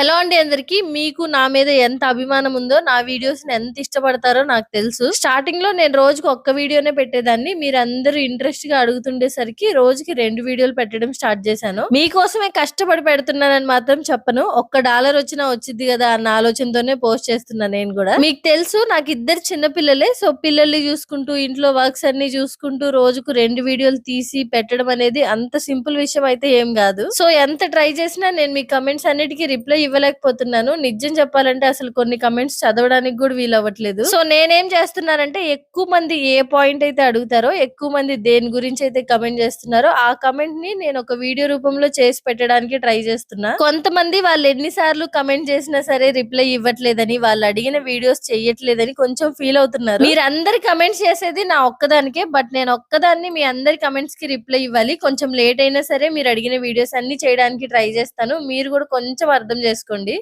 Hello అండి అందరికి. మీకు నా మీద ఎంత అభిమానం ఉందో నా వీడియోస్ ఎంత ఇష్టపడతారో నాకు తెలుసు. స్టార్టింగ్లో నేను రోజుకి ఒక్క వీడియోనే పెట్టేదాన్ని. మీరందరూ ఇంట్రెస్ట్గా అడుగుతుండేసరికి రోజుకి రెండు వీడియోలు పెట్టడం స్టార్ట్ చేశాను. మీకోసమే కష్టపడి పెడుతున్నానని మాత్రం చెప్పను. ఒక్క డాలర్ వచ్చినా వచ్చింది కదా అన్న ఆలోచనతోనే పోస్ట్ చేస్తున్నా నేను కూడా. మీకు తెలుసు నాకు ఇద్దరు చిన్న పిల్లలే. సో పిల్లల్ని చూసుకుంటూ ఇంట్లో వర్క్స్ అన్ని చూసుకుంటూ రోజుకు రెండు వీడియోలు తీసి పెట్టడం అనేది అంత సింపుల్ విషయం అయితే ఏం కాదు. సో ఎంత ట్రై చేసినా నేను మీ కమెంట్స్ అన్నిటికీ రిప్లై ఇవ్వలేకపోతున్నాను. నిజం చెప్పాలంటే అసలు కొన్ని కమెంట్స్ చదవడానికి కూడా వీలు అవ్వట్లేదు సో నేనేం చేస్తున్నానంటే ఎక్కువ మంది ఏ పాయింట్ అయితే అడుగుతారో ఎక్కువ మంది దేని గురించి అయితే కమెంట్ చేస్తున్నారో ఆ కమెంట్ని నేను ఒక వీడియో రూపంలో చేసి పెట్టడానికి ట్రై చేస్తున్నా. కొంతమంది వాళ్ళు ఎన్నిసార్లు కమెంట్ చేసినా సరే రిప్లై ఇవ్వట్లేదని వాళ్ళు అడిగిన వీడియోస్ చేయట్లేదని కొంచెం ఫీల్ అవుతున్నారు. మీరు కమెంట్స్ చేసేది నా ఒక్కదానికే బట్ నేను ఒక్కదాన్ని మీ అందరి కమెంట్స్కి రిప్లై ఇవ్వాలి. కొంచెం లేట్ అయినా సరే మీరు అడిగిన వీడియోస్ అన్ని చేయడానికి ట్రై చేస్తాను. మీరు కూడా కొంచెం అర్థం చేసుకోండి.